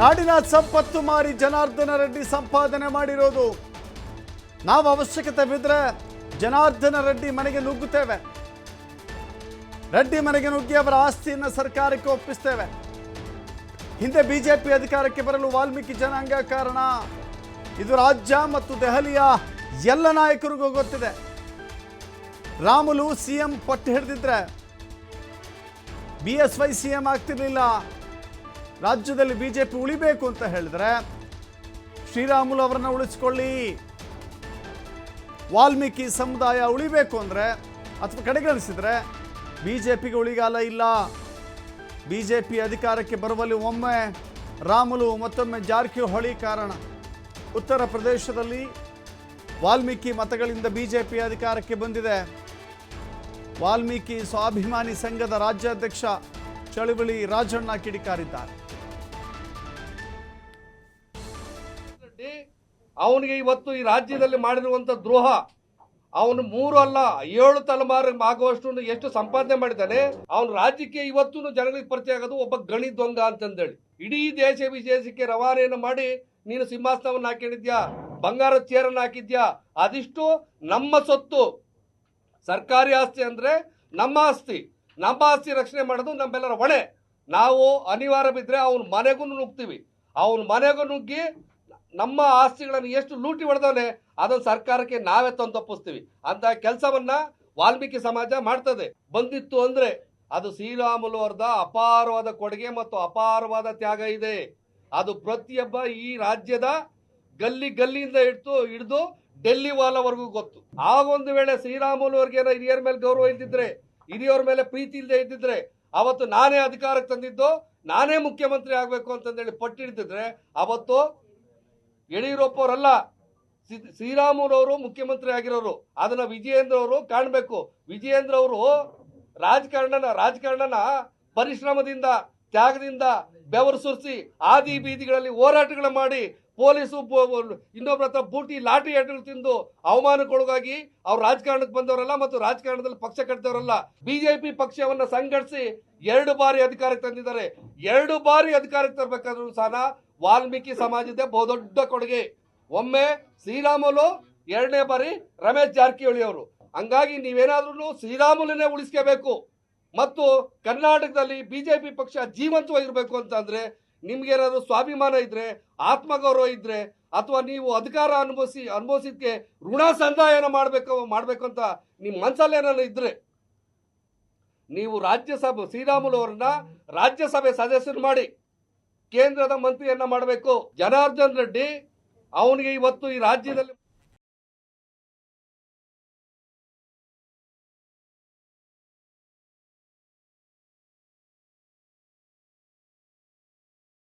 ನಾಡಿನ ಸಂಪತ್ತು ಮಾರಿ ಜನಾರ್ದನ ರೆಡ್ಡಿ ಸಂಪಾದನೆ ಮಾಡಿರೋದು. ನಾವು ಅವಶ್ಯಕತೆ ಬಿದ್ದರೆ ಜನಾರ್ದನ ರೆಡ್ಡಿ ಮನೆಗೆ ನುಗ್ಗುತ್ತೇವೆ. ರೆಡ್ಡಿ ಮನೆಗೆ ನುಗ್ಗಿ ಅವರ ಆಸ್ತಿಯನ್ನು ಸರ್ಕಾರಕ್ಕೆ ಒಪ್ಪಿಸ್ತೇವೆ. ಹಿಂದೆ ಬಿಜೆಪಿ ಅಧಿಕಾರಕ್ಕೆ ಬರಲು ವಾಲ್ಮೀಕಿ ಜನಾಂಗ ಕಾರಣ. ಇದು ರಾಜ್ಯ ಮತ್ತು ದೆಹಲಿಯ ಎಲ್ಲ ನಾಯಕರಿಗೂ ಗೊತ್ತಿದೆ. ರಾಮುಲು ಸಿ ಎಂ ಪಟ್ಟು ಹಿಡಿದಿದ್ರೆ B S Y C M ಆಗ್ತಿರ್ಲಿಲ್ಲ. ರಾಜ್ಯದಲ್ಲಿ ಬಿಜೆಪಿ ಉಳಿಬೇಕು ಅಂತ ಹೇಳಿದ್ರೆ ಶ್ರೀರಾಮುಲು ಅವರನ್ನ ಉಳಿಸ್ಕೊಳ್ಳಿ. ವಾಲ್ಮೀಕಿ ಸಮುದಾಯ ಉಳಿಬೇಕು ಅಂದರೆ, ಅಥವಾ ಕಡೆಗಣಿಸಿದ್ರೆ ಪಿಗೆ ಉಳಿಗಾಲ ಇಲ್ಲ. ಬಿಜೆಪಿ ಅಧಿಕಾರಕ್ಕೆ ಬರುವಲ್ಲಿ ಒಮ್ಮೆ ರಾಮುಲು ಮತ್ತೊಮ್ಮೆ ಜಾರಕಿಹೊಳಿ ಕಾರಣ. ಉತ್ತರ ಪ್ರದೇಶದಲ್ಲಿ ವಾಲ್ಮೀಕಿ ಮತಗಳಿಂದ ಬಿಜೆಪಿ ಅಧಿಕಾರಕ್ಕೆ ಬಂದಿದೆ. ವಾಲ್ಮೀಕಿ ಸ್ವಾಭಿಮಾನಿ ಸಂಘದ ರಾಜ್ಯಾಧ್ಯಕ್ಷ ಚಳುವಳಿ ರಾಜಣ್ಣ ಕಿಡಿಕಾರಿದ್ದಾರೆ. ಅವನಿಗೆ ಇವತ್ತು ಈ ರಾಜ್ಯದಲ್ಲಿ ಮಾಡಿರುವಂತ ದ್ರೋಹ, ಅವನು ಮೂರು ಅಲ್ಲ, ಏಳು ತಲೆಮಾರು ಆಗುವಷ್ಟು ಎಷ್ಟು ಸಂಪಾದನೆ ಮಾಡಿದ್ದಾನೆ, ಅವನು ರಾಜ್ಯಕ್ಕೆ ಇವತ್ತು ಜನಗಳಿಗೆ ಪರಿಚಯ ಆಗೋದು ಒಬ್ಬ ಗಣಿ ದೊಂಗ ಅಂತಂದೇಳಿ. ಇಡೀ ದೇಶ ವಿದೇಶಕ್ಕೆ ರವಾನೆಯನ್ನು ಮಾಡಿ, ನೀನು ಸಿಂಹಾಸನವನ್ನು ಹಾಕೊಂಡಿದ್ಯಾ, ಬಂಗಾರ ಚೇರನ್ನು ಹಾಕಿದ್ಯಾ ಅದಿಷ್ಟು ನಮ್ಮ ಸೊತ್ತು ಸರ್ಕಾರಿ ಆಸ್ತಿ ಅಂದ್ರೆ ನಮ್ಮ ಆಸ್ತಿ. ನಮ್ಮ ಆಸ್ತಿ ರಕ್ಷಣೆ ಮಾಡೋದು ನಮ್ಮೆಲ್ಲರ ಹೊಣೆ. ನಾವು ಅನಿವಾರ್ಯ ಬಿದ್ದರೆ ಅವನ ಮನೆಗೂ ನುಗ್ತೀವಿ ಅವನ ಮನೆಗೂ ನುಗ್ಗಿ ನಮ್ಮ ಆಸ್ತಿಗಳನ್ನು ಎಷ್ಟು ಲೂಟಿ ಹೊಡೆದವನೇ, ಅದನ್ನು ಸರ್ಕಾರಕ್ಕೆ ನಾವೇ ತಂದು ತಪ್ಪಿಸ್ತೀವಿ ಅಂತ ಕೆಲಸವನ್ನ ವಾಲ್ಮೀಕಿ ಸಮಾಜ ಮಾಡ್ತದೆ. ಬಂದಿತ್ತು ಅಂದ್ರೆ ಅದು ಶ್ರೀರಾಮುಲು ಅಪಾರವಾದ ಕೊಡುಗೆ ಮತ್ತು ಅಪಾರವಾದ ತ್ಯಾಗ ಇದೆ. ಅದು ಪ್ರತಿಯೊಬ್ಬ ಈ ರಾಜ್ಯದ ಗಲ್ಲಿ ಗಲ್ಲಿಯಿಂದ ಹಿಡಿದು ಹಿಡಿದು ಡೆಲ್ಲಿ ವಾಲವರೆಗೂ ಗೊತ್ತು. ಆಗೊಂದು ವೇಳೆ ಶ್ರೀರಾಮುಲು ಅವ್ರಿಗೆ ಏನೋ ಹಿರಿಯರ ಮೇಲೆ ಗೌರವ ಇದ್ದಿದ್ರೆ ಹಿರಿಯವ್ರ ಮೇಲೆ ಪ್ರೀತಿ ಇಲ್ಲದೆ ಇದ್ದಿದ್ರೆ, ಅವತ್ತು ನಾನೇ ಅಧಿಕಾರಕ್ಕೆ ತಂದಿದ್ದು, ನಾನೇ ಮುಖ್ಯಮಂತ್ರಿ ಆಗಬೇಕು ಅಂತಂದೇಳಿ ಪಟ್ಟಿಡ್ತಿದ್ರೆ, ಅವತ್ತು ಯಡಿಯೂರಪ್ಪ ಅವರಲ್ಲ ಸಿ- ಶ್ರೀರಾಮುಲು ಅವರು ಮುಖ್ಯಮಂತ್ರಿ ಆಗಿರೋರು, ಅದನ್ನ ವಿಜಯೇಂದ್ರ ಅವರು ಕಾಣಬೇಕು. ವಿಜಯೇಂದ್ರ ಅವರು ರಾಜಕಾರಣನ ರಾಜಕಾರಣನ ಪರಿಶ್ರಮದಿಂದ, ತ್ಯಾಗದಿಂದ ಬೆವರು ಸುರಿಸಿ ಆದಿ ಬೀದಿಗಳಲ್ಲಿ ಹೋರಾಟಗಳು ಮಾಡಿ ಪೊಲೀಸು ಇನ್ನೊಬ್ಬರ ಹತ್ರ ಬೂಟಿ ಲಾಟ್ರಿ ಏಟುಗಳು ತಿಂದು ಅವಮಾನಕ್ಕೊಳಗಾಗಿ ಅವ್ರು ರಾಜಕಾರಣಕ್ಕೆ ಬಂದವರಲ್ಲ ಮತ್ತು ರಾಜಕಾರಣದಲ್ಲಿ ಪಕ್ಷ ಕಟ್ಟಿದವರಲ್ಲ ಬಿಜೆಪಿ ಪಕ್ಷವನ್ನು ಸಂಘಟಿಸಿ ಎರಡು ಬಾರಿ ಅಧಿಕಾರಕ್ಕೆ ತಂದಿದ್ದಾರೆ. ಎರಡು ಬಾರಿ ಅಧಿಕಾರಕ್ಕೆ ತರಬೇಕಾದ್ರೂ ಸಹ ವಾಲ್ಮೀಕಿ ಸಮಾಜದ ಬಹುದೊಡ್ಡ ಕೊಡುಗೆ. ಒಮ್ಮೆ ಶ್ರೀರಾಮುಲು, ಎರಡನೇ ಬಾರಿ ರಮೇಶ್ ಜಾರಕಿಹೊಳಿ ಅವರು. ಹಂಗಾಗಿ ನೀವೇನಾದ್ರೂ ಶ್ರೀರಾಮುಲನ್ನೇ ಉಳಿಸ್ಕೋಬೇಕು. ಮತ್ತು ಕರ್ನಾಟಕದಲ್ಲಿ ಬಿಜೆಪಿ ಪಕ್ಷ ಜೀವಂತವಾಗಿರ್ಬೇಕು ಅಂತ ಅಂದ್ರೆ ನಿಮ್ಗೇನಾದ್ರು ಸ್ವಾಭಿಮಾನ ಇದ್ರೆ, ಆತ್ಮಗೌರವ ಇದ್ರೆ, ಅಥವಾ ನೀವು ಅಧಿಕಾರ ಅನುಭವಿಸಿ, ಅನುಭವಿಸಿದ್ಕೆ ಋಣ ಸಂದಾಯನ ಮಾಡಬೇಕು ಮಾಡಬೇಕು ಅಂತ ನಿಮ್ಮ ಮನಸ್ಸಲ್ಲಿ ಏನಾದ್ರು ಇದ್ರೆ, ನೀವು ರಾಜ್ಯಸಭೆ, ಶ್ರೀರಾಮುಲು ಅವರನ್ನ ರಾಜ್ಯಸಭೆ ಸದಸ್ಯರು ಮಾಡಿ ಕೇಂದ್ರದ ಮಂತ್ರಿಯನ್ನ ಮಾಡಬೇಕು. ಜನಾರ್ದನ್ ರೆಡ್ಡಿ, ಅವನಿಗೆ ಇವತ್ತು ಈ ರಾಜ್ಯದಲ್ಲಿ